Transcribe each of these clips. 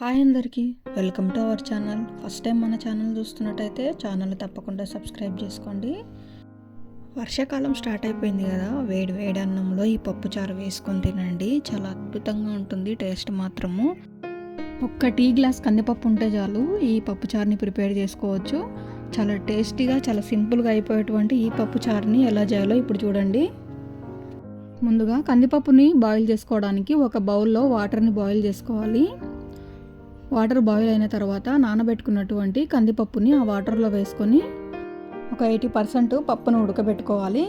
Hi అందరికీ welcome to our channel. First time మన channel చూస్తున్నట్టయితే ఛానల్ తప్పకుండా సబ్స్క్రైబ్ చేసుకోండి. వర్షాకాలం స్టార్ట్ అయిపోయింది కదా వేడి వేడి అన్నంలో ఈ పప్పు చారు వేసుకొని తినండి. చాలా అద్భుతంగా ఉంటుంది టేస్ట్ మాత్రము. ఒక్క టీ గ్లాస్ కందిపప్పు ఉంటే చాలు ఈ పప్పు చారుని ప్రిపేర్ చేసుకోవచ్చు. చాలా టేస్టీగా చాలా సింపుల్గా అయిపోయేటువంటి ఈ పప్పు చారుని ఎలా చేయాలో ఇప్పుడు చూడండి. ముందుగా కందిపప్పుని బాయిల్ చేసుకోవడానికి ఒక బౌల్లో వాటర్ని బాయిల్ చేసుకోవాలి. వాటర్ బాయిల్ అయిన తర్వాత నానబెట్టుకున్నటువంటి కందిపప్పుని ఆ వాటర్లో వేసుకొని ఒక ఎయిటీ పర్సెంట్ పప్పును ఉడకబెట్టుకోవాలి.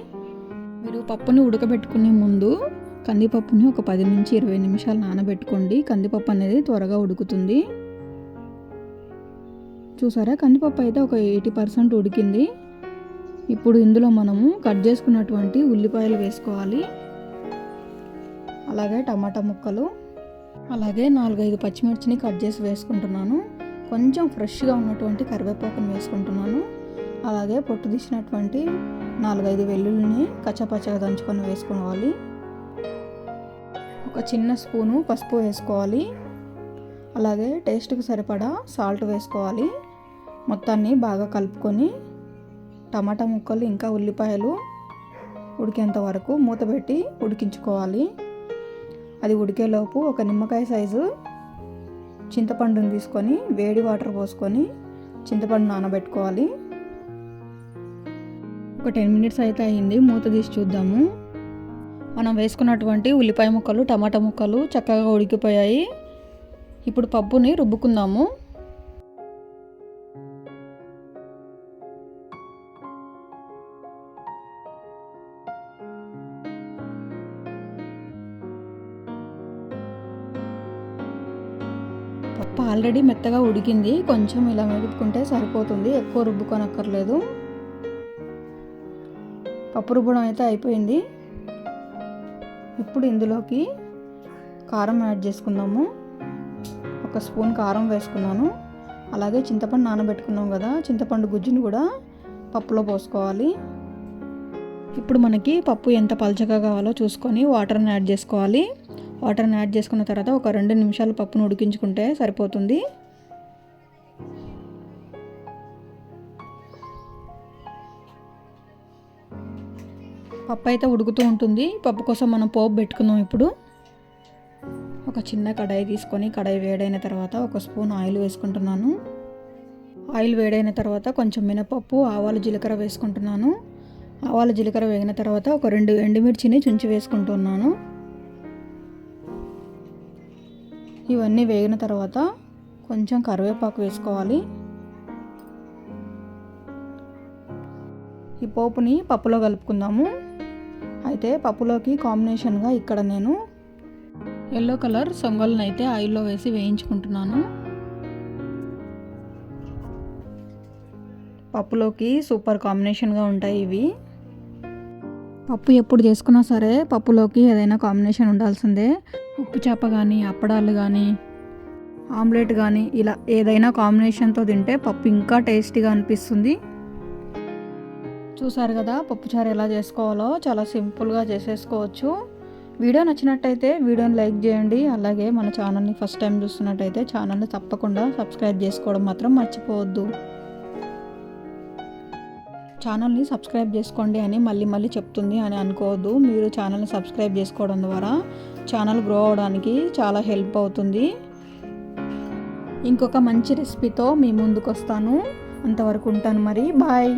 మీరు పప్పుని ఉడకబెట్టుకునే ముందు కందిపప్పుని ఒక పది నుంచి ఇరవై నిమిషాలు నానబెట్టుకోండి. కందిపప్పు అనేది త్వరగా ఉడుకుతుంది. చూసారా? కందిపప్పు అయితే ఒక ఎయిటీ పర్సెంట్ ఉడికింది. ఇప్పుడు ఇందులో మనము కట్ చేసుకున్నటువంటి ఉల్లిపాయలు వేసుకోవాలి. అలాగే టమాటా ముక్కలు అలాగే నాలుగైదు పచ్చిమిర్చిని కట్ చేసి వేసుకుంటున్నాను. కొంచెం ఫ్రెష్గా ఉన్నటువంటి కరివేపాకుని వేసుకుంటున్నాను. అలాగే పొట్టు తీసినటువంటి నాలుగైదు వెల్లుల్లిని కచ్చపచ్చగా దంచుకొని వేసుకోవాలి. ఒక చిన్న స్పూను పసుపు వేసుకోవాలి. అలాగే టేస్ట్కి సరిపడా సాల్ట్ వేసుకోవాలి. మొత్తాన్ని బాగా కలుపుకొని టమాటా ముక్కలు ఇంకా ఉల్లిపాయలు ఉడికేంత వరకు మూత పెట్టి ఉడికించుకోవాలి. అది ఉడికేలోపు ఒక నిమ్మకాయ సైజు చింతపండుని తీసుకొని వేడి వాటర్ పోసుకొని చింతపండు నానబెట్టుకోవాలి. ఒక టెన్ మినిట్స్ అయితే అయింది మూత తీసి చూద్దాము. మనం వేసుకున్నటువంటి ఉల్లిపాయ ముక్కలు టమాటా ముక్కలు చక్కగా ఉడికిపోయాయి. ఇప్పుడు పప్పుని రుబ్బుకుందాము. పప్పు ఆల్రెడీ మెత్తగా ఉడికింది. కొంచెం ఇలా మెదుపుకుంటే సరిపోతుంది. ఎక్కువ రుబ్బుకొనక్కర్లేదు. పప్పు రుబ్బడం అయితే అయిపోయింది. ఇప్పుడు ఇందులోకి కారం యాడ్ చేసుకుందాము. ఒక స్పూన్ కారం వేసుకున్నాను. అలాగే చింతపండు నానబెట్టుకున్నాం కదా చింతపండు గుజ్జుని కూడా పప్పులో పోసుకోవాలి. ఇప్పుడు మనకి పప్పు ఎంత పలచగా కావాలో చూసుకొని వాటర్ని యాడ్ చేసుకోవాలి. వాటర్ని యాడ్ చేసుకున్న తర్వాత ఒక రెండు నిమిషాలు పప్పును ఉడికించుకుంటే సరిపోతుంది. పప్పు అయితే ఉడుకుతూ ఉంటుంది. పప్పు కోసం మనం పోపు పెట్టుకుందాం ఇప్పుడు. ఒక చిన్న కడాయి తీసుకొని కడాయి వేడైన తర్వాత ఒక స్పూన్ ఆయిల్ వేసుకుంటున్నాను. ఆయిల్ వేడైన తర్వాత కొంచెం మినపప్పు ఆవాలు జీలకర్ర వేసుకుంటున్నాను. ఆవాలు జీలకర్ర వేగిన తర్వాత ఒక రెండు ఎండుమిర్చిని చుంచి వేసుకుంటున్నాను. ఇవన్నీ వేగిన తర్వాత కొంచెం కరివేపాకు వేసుకోవాలి. ఈ పోపుని పప్పులో కలుపుకుందాము. అయితే పప్పులోకి కాంబినేషన్గా ఇక్కడ నేను ఎల్లో కలర్ సొంగల్ని అయితే ఆయిల్లో వేసి వేయించుకుంటున్నాను. పప్పులోకి సూపర్ కాంబినేషన్గా ఉంటాయి ఇవి. పప్పు ఎప్పుడు చేసుకున్నా సరే పప్పులోకి ఏదైనా కాంబినేషన్ ఉండాల్సిందే. ఉప్పు చేప కానీ అప్పడాలు కానీ ఆమ్లెట్ కానీ ఇలా ఏదైనా కాంబినేషన్తో తింటే పప్పు ఇంకా టేస్టీగా అనిపిస్తుంది. చూసారు కదా పప్పుచారు ఎలా చేసుకోవాలో? చాలా సింపుల్గా చేసేసుకోవచ్చు. వీడియో నచ్చినట్టయితే వీడియోని లైక్ చేయండి. అలాగే మన ఛానల్ని ఫస్ట్ టైం చూస్తున్నట్టయితే ఛానల్ని తప్పకుండా సబ్స్క్రైబ్ చేసుకోవడం మాత్రం మర్చిపోవద్దు. ఛానల్ని సబ్స్క్రైబ్ చేసుకోండి అని మళ్ళీ మళ్ళీ చెప్తుంది అని అనుకోవద్దు. మీరు ఛానల్ని సబ్స్క్రైబ్ చేసుకోవడం ద్వారా ఛానల్ గ్రో అవడానికి చాలా హెల్ప్ అవుతుంది. ఇంకొక మంచి రెసిపీతో మీ ముందుకు వస్తాను అంతవరకు ఉంటాను మరి. బాయ్.